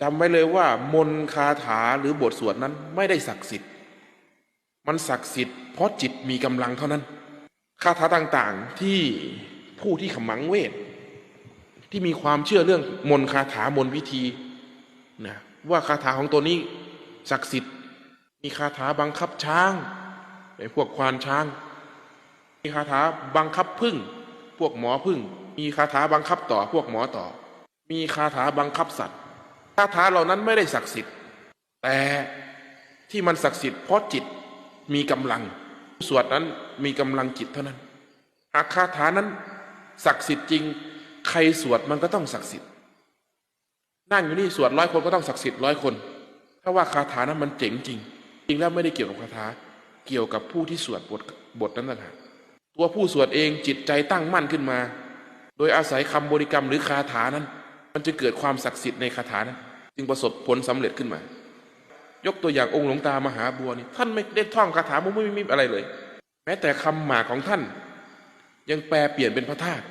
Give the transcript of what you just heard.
จำไว้เลยว่า มนคาถาหรือบทสวดนั้นไม่ได้ศักดิ์สิทธิ์ มันศักดิ์สิทธิ์เพราะจิตมีกำลังเท่านั้น คาถาต่างๆที่ผู้ที่ขมังเวท ที่มีความเชื่อเรื่องมนคาถามนวิธีนะว่าคาถาของตัวนี้ศักดิ์สิทธิ์ มีคาถาบังคับช้างไอ้พวกควานช้าง มีคาถาบังคับพึ่ง พวกหมอพึ่ง มีคาถาบังคับต่อพวกหมอต่อ มีคาถาบังคับสัตว์ คาถาเหล่านั้นไม่ได้ศักดิ์สิทธิ์ แต่ที่มันศักดิ์สิทธิ์เพราะจิตมีกำลัง สวดนั้นมีกำลังจิตเท่านั้นหากคาถานั้น ศักดิ์สิทธิ์จริง ใครสวดมันก็ต้องศักดิ์สิทธิ์นั่งอยู่นี่สวดร้อยคนก็ต้องศักดิ์สิทธิ์ร้อยคน ถ้าว่าคาถานั้นมันเจ๋งจริง จริงแล้วไม่ได้เกี่ยวกับคาถา เกี่ยวกับผู้ที่สวดบทบทนั้นต่างหากตัวผู้สวดเองจิตใจตั้งมั่นขึ้นมา โดยอาศัยคำบริกรรมหรือคาถานั้น มันจะเกิดความศักดิ์สิทธิ์ในคาถานะจึงประสบผลสำเร็จขึ้นมา ยกตัวอย่างองค์หลวงตามหาบัวนี่ท่านไม่ได้ท่องคาถามุ้งไม่มีอะไรเลย แม้แต่คำหมากของท่าน ยังแปลเปลี่ยนเป็นพระธาตุ